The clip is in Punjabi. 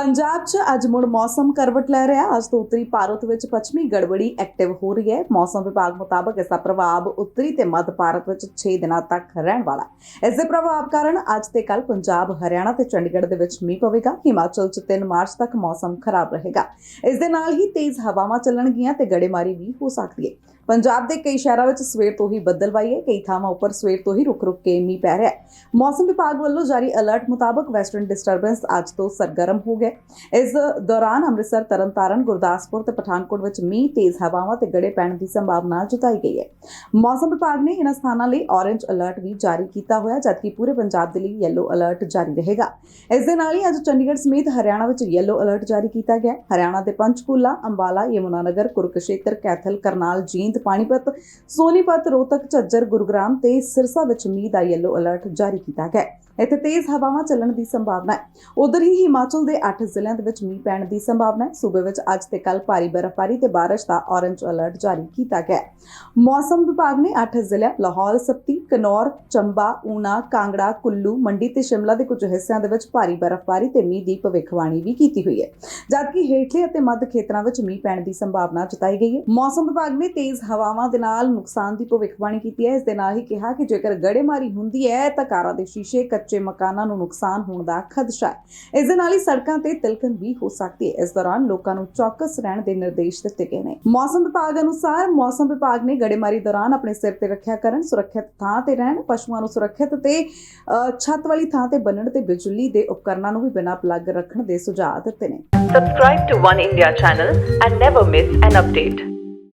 ਪੰਜਾਬ 'ਚ ਅੱਜ ਮੁੜ ਮੌਸਮ ਕਰਵਟ ਲੈ ਰਿਹਾ। ਅੱਜ ਤੋਂ ਉੱਤਰੀ ਭਾਰਤ ਵਿੱਚ ਪੱਛਮੀ ਗੜਬੜੀ ਐਕਟਿਵ ਹੋ ਰਹੀ ਹੈ। ਮੌਸਮ ਵਿਭਾਗ ਮੁਤਾਬਕ ਇਸ ਦਾ ਪ੍ਰਭਾਵ ਉੱਤਰੀ ਤੇ ਮੱਧ ਭਾਰਤ ਵਿੱਚ 6 ਦਿਨਾਂ ਤੱਕ ਰਹਿਣ ਵਾਲਾ ਹੈ। ਇਸ ਦੇ ਪ੍ਰਭਾਵ ਕਾਰਨ ਅੱਜ ਤੇ ਕੱਲ ਪੰਜਾਬ, ਹਰਿਆਣਾ ਤੇ ਚੰਡੀਗੜ੍ਹ ਦੇ ਵਿੱਚ ਮੀਂਹ ਪਵੇਗਾ। ਹਿਮਾਚਲ 'ਚ 3 ਮਾਰਚ ਤੱਕ ਮੌਸਮ ਖਰਾਬ ਰਹੇਗਾ। ਇਸ ਦੇ ਨਾਲ ਹੀ ਤੇਜ਼ ਹਵਾਵਾਂ ਚੱਲਣਗੀਆਂ ਤੇ ਗੜੇਮਾਰੀ ਵੀ ਹੋ ਸਕਦੀ ਹੈ। ਪੰਜਾਬ ਦੇ ਕਈ ਸ਼ਹਿਰਾਂ ਵਿੱਚ ਸਵੇਰ ਤੋਂ ਹੀ ਬੱਦਲਵਾਈ ਹੈ, ਕਈ ਥਾਵਾਂ ਉੱਪਰ ਸਵੇਰ ਤੋਂ ਹੀ ਰੁਕ-ਰੁਕ ਕੇ ਮੀਂਹ ਪੈ ਰਿਹਾ ਹੈ। ਮੌਸਮ ਵਿਭਾਗ ਵੱਲੋਂ ਜਾਰੀ ਅਲਰਟ ਮੁਤਾਬਕ ਵੈਸਟਰਨ ਡਿਸਟਰਬੈਂਸ ਅੱਜ ਤੋਂ ਸਰਗਰਮ ਹੋ ਗਿਆ ਇਸ ਦੌਰਾਨ ਅੰਮ੍ਰਿਤਸਰ, ਤਰਨਤਾਰਨ, ਗੁਰਦਾਸਪੁਰ ਤੇ ਪਠਾਨਕੋਟ ਵਿੱਚ ਮੀਂਹ, ਤੇਜ਼ ਹਵਾਵਾਂ ਤੇ ਗੜੇ ਪੈਣ ਦੀ ਸੰਭਾਵਨਾ ਜਤਾਈ ਗਈ ਹੈ। ਮੌਸਮ ਵਿਭਾਗ ਨੇ ਇਹਨਾਂ ਸਥਾਨਾਂ ਲਈ ਔਰੇਂਜ ਅਲਰਟ ਵੀ ਜਾਰੀ ਕੀਤਾ ਹੋਇਆ ਜਦਕਿ ਪੂਰੇ ਪੰਜਾਬ ਦੇ ਲਈ ਯੈਲੋ ਅਲਰਟ ਜਾਰੀ ਰਹੇਗਾ। ਇਸ ਦੇ ਨਾਲ ਹੀ ਅੱਜ ਚੰਡੀਗੜ੍ਹ ਸਮੇਤ ਹਰਿਆਣਾ ਵਿੱਚ ਯੈਲੋ ਅਲਰਟ ਜਾਰੀ ਕੀਤਾ ਗਿਆ ਹਰਿਆਣਾ ਦੇ ਪੰਚਕੂਲਾ, ਅੰਬਾਲਾ, ਯਮੁਨਾਨਗਰ, ਕੁਰਕਸ਼ੇਤਰ, ਕੈਥਲ, ਕਰਨਾਲ, ਜੀਂਦ ਪਾਣੀਪਤ, ਸੋਨੀਪਤ ਰੋਹਤਕ ਝੱਜਰ ਗੁਰੂਗ੍ਰਾਮ ਤੇ ਸਿਰਸਾ ਵਿੱਚ ਮੀਂਹ ਦਾ ਯੈਲੋ ਅਲਰਟ ਜਾਰੀ ਕੀਤਾ ਗਿਆ ਹੈ। ਇੱਥੇ ਤੇਜ਼ ਹਵਾਵਾਂ ਚੱਲਣ ਦੀ ਸੰਭਾਵਨਾ ਹੈ। ਉਧਰ ਹੀ ਹਿਮਾਚਲ ਦੇ 8 ਜ਼ਿਲ੍ਹਿਆਂ ਦੇ ਵਿੱਚ ਮੀਂਹ ਪੈਣ ਦੀ ਸੰਭਾਵਨਾ ਹੈ। ਸੂਬੇ ਵਿੱਚ ਅੱਜ ਤੇ ਕੱਲ ਭਾਰੀ ਬਰਫ਼ਬਾਰੀ ਤੇ ਬਾਰਿਸ਼ ਦਾ ਔਰੰਜ ਅਲਰਟ ਜਾਰੀ ਕੀਤਾ ਗਿਆ ਹੈ। ਮੌਸਮ ਵਿਭਾਗ ਨੇ 8 ਜ਼ਿਲ੍ਹਿਆਂ, ਲਾਹੌਰ ਸਪਤੀ ਕਨੌਰ, ਚੰਬਾ, ਊਨਾ, ਕਾਂਗੜਾ, ਕੁੱਲੂ, ਮੰਡੀ ਤੇ ਸ਼ਿਮਲਾ ਦੇ ਕੁਝ ਹਿੱਸਿਆਂ ਦੇ ਵਿੱਚ ਭਾਰੀ ਬਰਫ਼ਬਾਰੀ ਤੇ ਮੀਂਹ ਦੀ ਭਵਿੱਖਬਾਣੀ ਵੀ ਕੀਤੀ ਹੋਈ ਹੈ। ਜਦਕਿ ਹੇਠਲੇ ਅਤੇ ਮੱਧ ਖੇਤਰਾਂ ਵਿੱਚ ਮੀਂਹ ਪੈਣ ਦੀ ਸੰਭਾਵਨਾ ਜਤਾਈ ਗਈ ਹੈ, ਮੌਸਮ ਵਿਭਾਗ ਨੇ ਤੇਜ਼ ਹਵਾਵਾਂ ਦੇ ਨਾਲ ਨੁਕਸਾਨ ਦੀ ਭਵਿੱਖਬਾਣੀ ਕੀਤੀ ਹੈ। ਇਸ ਦੇ ਨਾਲ ਹੀ ਕਿਹਾ ਕਿ ਜੇਕਰ ਗੜੇਮਾਰੀ ਹੁੰਦੀ ਹੈ, ਤਾਂ ਕਾਰਾਂ ਦੇ ਸ਼ੀਸ਼ੇ, ਕੱਚੇ ਮਕਾਨਾਂ ਨੂੰ ਨੁਕਸਾਨ ਹੋਣ ਦਾ ਖਦਸ਼ਾ ਹੈ। ਇਸ ਦੇ ਨਾਲ ਹੀ ਸੜਕਾਂ ਤੇ ਤਿਲਕਣ ਵੀ ਹੋ ਸਕਦੀ ਹੈ। ਇਸ ਦੌਰਾਨ ਲੋਕਾਂ ਨੂੰ ਚੌਕਸ ਰਹਿਣ ਦੇ ਨਿਰਦੇਸ਼ ਦਿੱਤੇ ਗਏ ਨੇ। ਮੌਸਮ ਵਿਭਾਗ ਅਨੁਸਾਰ ਮੌਸਮ ਵਿਭਾਗ ਨੇ ਗੜੇਮਾਰੀ ਦੌਰਾਨ ਆਪਣੇ ਸਿਰ ਤੇ ਰੱਖਿਆ ਕਰਨ, ਸੁਰੱਖਿਅਤ ਥਾਂ ਤੇ ਰਹਿਣ, ਪਸ਼ੂਆਂ ਨੂੰ ਸੁਰੱਖਿਅਤ ਤੇ ਛੱਤ ਵਾਲੀ ਥਾਂ ਤੇ ਬੰਨਣ ਤੇ ਬਿਜਲੀ ਦੇ ਉਪਕਰਨਾਂ ਨੂੰ ਵੀ ਬਿਨਾਂ ਪਲੱਗ ਰੱਖਣ ਦੇ ਸੁਝਾਅ ਦਿੱਤੇ ਨੇ Subscribe to One India channel and never miss an update.